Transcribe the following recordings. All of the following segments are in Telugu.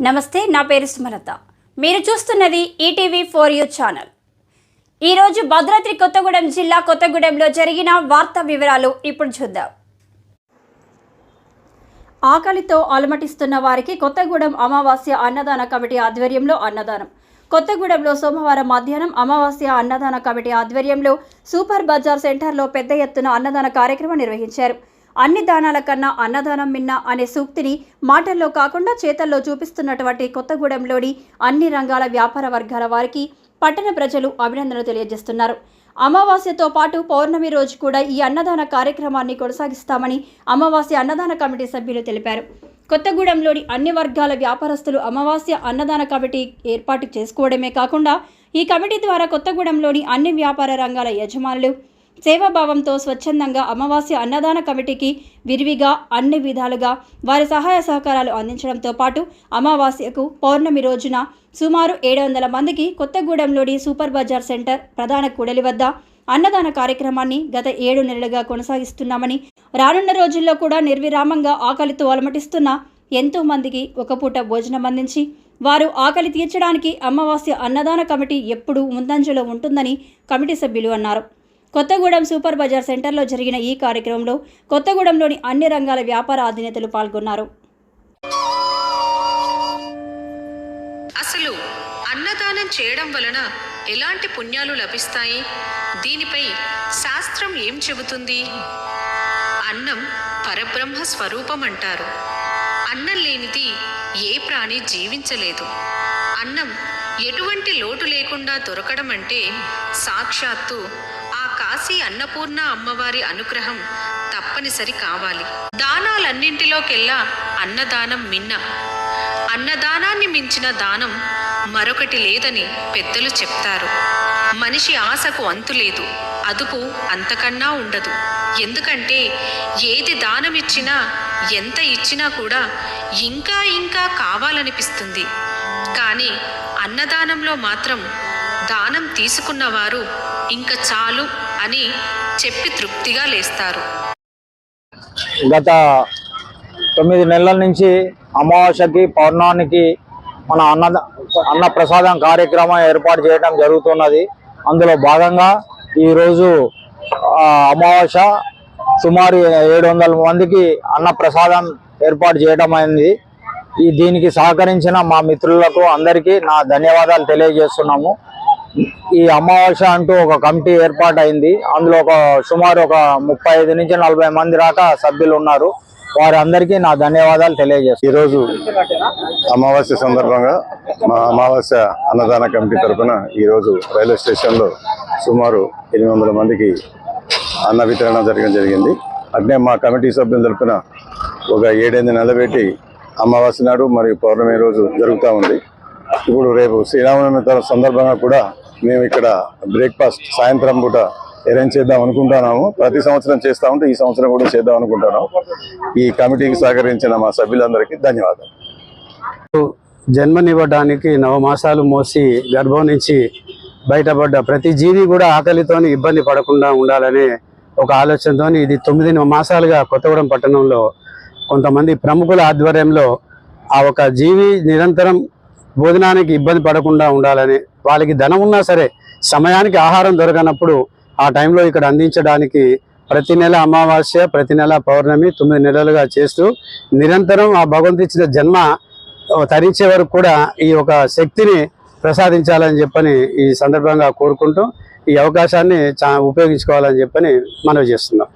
నమస్తే నా పేరు సుమలత. మీరు చూస్తున్నది ఈటీవీ ఫోర్ యూ ఛానల్. ఈరోజు భద్రాద్రి కొత్తగూడెం జిల్లా కొత్తగూడెంలో జరిగిన వార్తా వివరాలు ఇప్పుడు చూద్దాం. ఆకలితో అలమటిస్తున్న వారికి కొత్తగూడెం అమావాస్య అన్నదాన కమిటీ ఆధ్వర్యంలో అన్నదానం. కొత్తగూడెంలో సోమవారం మధ్యాహ్నం అమావాస్య అన్నదాన కమిటీ ఆధ్వర్యంలో సూపర్ బజార్ సెంటర్లో పెద్ద ఎత్తున అన్నదాన కార్యక్రమం నిర్వహించారు. అన్ని దానాల కన్నా అన్నదానం మిన్న అనే సూక్తిని మాటల్లో కాకుండా చేతల్లో చూపిస్తున్నటువంటి కొత్తగూడెంలోని అన్ని రంగాల వ్యాపార వర్గాల వారికి పట్టణ ప్రజలు అభినందనలు తెలియజేస్తున్నారు. అమావాస్యతో పాటు పౌర్ణమి రోజు కూడా ఈ అన్నదాన కార్యక్రమాన్ని కొనసాగిస్తామని అమావాస్య అన్నదాన కమిటీ సభ్యులు తెలిపారు. కొత్తగూడెంలోని అన్ని వర్గాల వ్యాపారస్తులు అమావాస్య అన్నదాన కమిటీ ఏర్పాటు చేసుకోవడమే కాకుండా ఈ కమిటీ ద్వారా కొత్తగూడెంలోని అన్ని వ్యాపార రంగాల యజమానులు సేవాభావంతో స్వచ్ఛందంగా అమావాస్య అన్నదాన కమిటీకి విరివిగా అన్ని విధాలుగా వారి సహాయ సహకారాలు అందించడంతో పాటు అమావాస్యకు పౌర్ణమి రోజున సుమారు ఏడు వందల మందికి కొత్తగూడెంలోని సూపర్ బజార్ సెంటర్ ప్రధాన కూడలి వద్ద అన్నదాన కార్యక్రమాన్ని గత ఏడు నెలలుగా కొనసాగిస్తున్నామని రానున్న రోజుల్లో కూడా నిర్విరామంగా ఆకలితో అలమటిస్తున్న ఎంతో మందికి ఒక పూట భోజనం అందించి వారు ఆకలి తీర్చడానికి అమావాస్య అన్నదాన కమిటీ ఎప్పుడూ ముందంజలో ఉంటుందని కమిటీ సభ్యులు అన్నారు. కొత్తగూడెం సూపర్ బజార్ సెంటర్లో జరిగిన ఈ కార్యక్రమంలో కొత్తగూడెంలోని అన్ని రంగాల వ్యాపార అధినేతలు పాల్గొన్నారు. అసలు అన్నదానం చేయడం వలన ఎలాంటి పుణ్యాలు లభిస్తాయి? దీనిపై శాస్త్రం ఏం చెబుతుంది? అన్నం పరబ్రహ్మ స్వరూపం అంటారు. అన్నం లేనిది ఏ ప్రాణి జీవించలేదు. అన్నం ఎటువంటి లోటు లేకుండా దొరకడం అంటే సాక్షాత్తు కాశీ అన్నపూర్ణ అమ్మవారి అనుగ్రహం తప్పనిసరి కావాలి. దానాలన్నింటిలోకెల్లా అన్నదానం మిన్న. అన్నదానాన్ని మించిన దానం మరొకటి లేదని పెద్దలు చెప్తారు. మనిషి ఆశకు అంతు లేదు. అదుపు అంతకన్నా ఉండదు. ఎందుకంటే ఏది దానమిచ్చినా ఎంత ఇచ్చినా కూడా ఇంకా ఇంకా కావాలనిపిస్తుంది. కానీ అన్నదానంలో మాత్రం దానం తీసుకున్నవారు ఇంకా చాలు అని చెప్పి తృప్తిగా లేస్తారు. గత తొమ్మిది నెలల నుంచి అమావాస్యకి పౌర్ణానికి మన అన్న అన్న ప్రసాదం కార్యక్రమం ఏర్పాటు చేయడం జరుగుతున్నది. అందులో భాగంగా ఈరోజు అమావాస్య సుమారు ఏడు వందల మందికి అన్న ప్రసాదం ఏర్పాటు చేయడం అయింది. ఈ దీనికి సహకరించిన మా మిత్రులకు అందరికీ నా ధన్యవాదాలు తెలియజేస్తున్నాము. ఈ అమావాస్య అంటూ ఒక కమిటీ ఏర్పాటు అయింది అందులో ఒక సుమారు ఒక ముప్పై ఐదు నుంచి నలభై మంది దాకా సభ్యులు ఉన్నారు. వారందరికీ నా ధన్యవాదాలు తెలియజేస్తాను ఈరోజు అమావాస్య సందర్భంగా మా అమావాస్య అన్నదాన కమిటీ తరఫున ఈరోజు రైల్వే స్టేషన్లో సుమారు ఎనిమిది వందల మందికి అన్న వితరణ జరగడం జరిగింది. అట్నే మా కమిటీ సభ్యుల తరఫున ఒక ఏడెనిమిది నిలబెట్టి అమావాస్య నాడు మరియు పౌర్ణమి రోజు జరుగుతూ ఉంది. ఇప్పుడు రేపు శ్రీరామనవమి సందర్భంగా కూడా మేము ఇక్కడ బ్రేక్ఫాస్ట్ సాయంత్రం పూట అరేంజ్ చేద్దాం అనుకుంటున్నాము. ప్రతి సంవత్సరం చేస్తా ఉంటే ఈ సంవత్సరం కూడా చేద్దాం అనుకుంటున్నాము. ఈ కమిటీకి సహకరించిన మా సభ్యులందరికీ ధన్యవాదాలు. జన్మనివ్వడానికి నవమాసాలు మోసి గర్భం నుంచి బయటపడ్డ ప్రతి జీవి కూడా ఆకలితోని ఇబ్బంది పడకుండా ఉండాలనే ఒక ఆలోచనతో ఇది తొమ్మిది మాసాలుగా కొత్తగూడెం పట్టణంలో కొంతమంది ప్రముఖుల ఆధ్వర్యంలో ఆ ఒక జీవి నిరంతరం భోజనానికి ఇబ్బంది పడకుండా ఉండాలని వాళ్ళకి ధనం ఉన్నా సరే సమయానికి ఆహారం దొరకనప్పుడు ఆ టైంలో ఇక్కడ అందించడానికి ప్రతి నెల అమావాస్య ప్రతి నెల పౌర్ణమి తొమ్మిది నెలలుగా చేస్తూ నిరంతరం ఆ భగవంతు ఇచ్చిన జన్మ తరించే వరకు కూడా ఈ ఒక శక్తిని ప్రసాదించాలని చెప్పని ఈ సందర్భంగా కోరుకుంటూ ఈ అవకాశాన్ని చా ఉపయోగించుకోవాలని చెప్పని మనవి చేస్తున్నాం.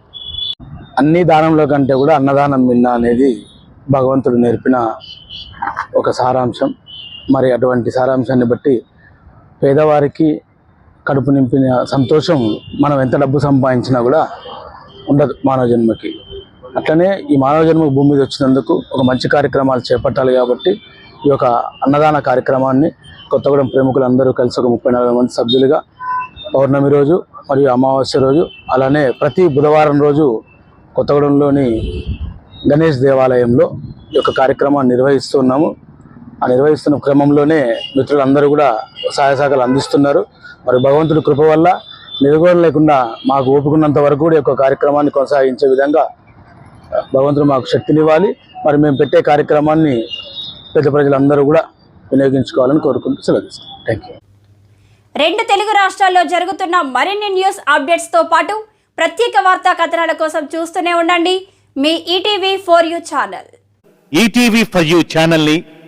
అన్ని దానంలో కంటే కూడా అన్నదానం మిన్న అనేది భగవంతుడు నేర్పిన ఒక సారాంశం. మరి అటువంటి సారాంశాన్ని బట్టి పేదవారికి కడుపు నింపిన సంతోషం మనం ఎంత డబ్బు సంపాదించినా కూడా ఉండదు మానవ జన్మకి. అట్లనే ఈ మానవ జన్మ భూమి మీద వచ్చినందుకు ఒక మంచి కార్యక్రమాలు చేపట్టాలి కాబట్టి ఈ యొక్క అన్నదాన కార్యక్రమాన్ని కొత్తగూడెం ప్రముఖులందరూ కలిసి ఒక ముప్పై నలభై మంది సభ్యులుగా పౌర్ణమి రోజు మరియు అమావాస్య రోజు అలానే ప్రతి బుధవారం రోజు కొత్తగూడెంలోని గణేష్ దేవాలయంలో ఈ యొక్క కార్యక్రమాన్ని నిర్వహిస్తున్నాము నిర్వహిస్తున్న క్రమంలోనే మిత్రులందరూ కూడా సహాయ సహకారాలు అందిస్తున్నారు. మరి భగవంతుడి కృప వల్ల నిరుగోలు లేకుండా మాకు ఓపుకున్నంత వరకు కూడా ఈ యొక్క కార్యక్రమాన్ని కొనసాగించే విధంగా భగవంతుడు మాకు శక్తినివ్వాలి. మరి మేము పెట్టే కార్యక్రమాన్ని పెద్ద ప్రజలందరూ కూడా వినియోగించుకోవాలని కోరుకుంటూ సెలవు థ్యాంక్ యూ రెండు తెలుగు రాష్ట్రాల్లో జరుగుతున్న మరిన్ని న్యూస్ అప్డేట్స్తో పాటు ప్రత్యేక వార్తా కథనాల కోసం చూస్తూనే ఉండండి. మీ ETV for you channel ETV for you ఛానల్ని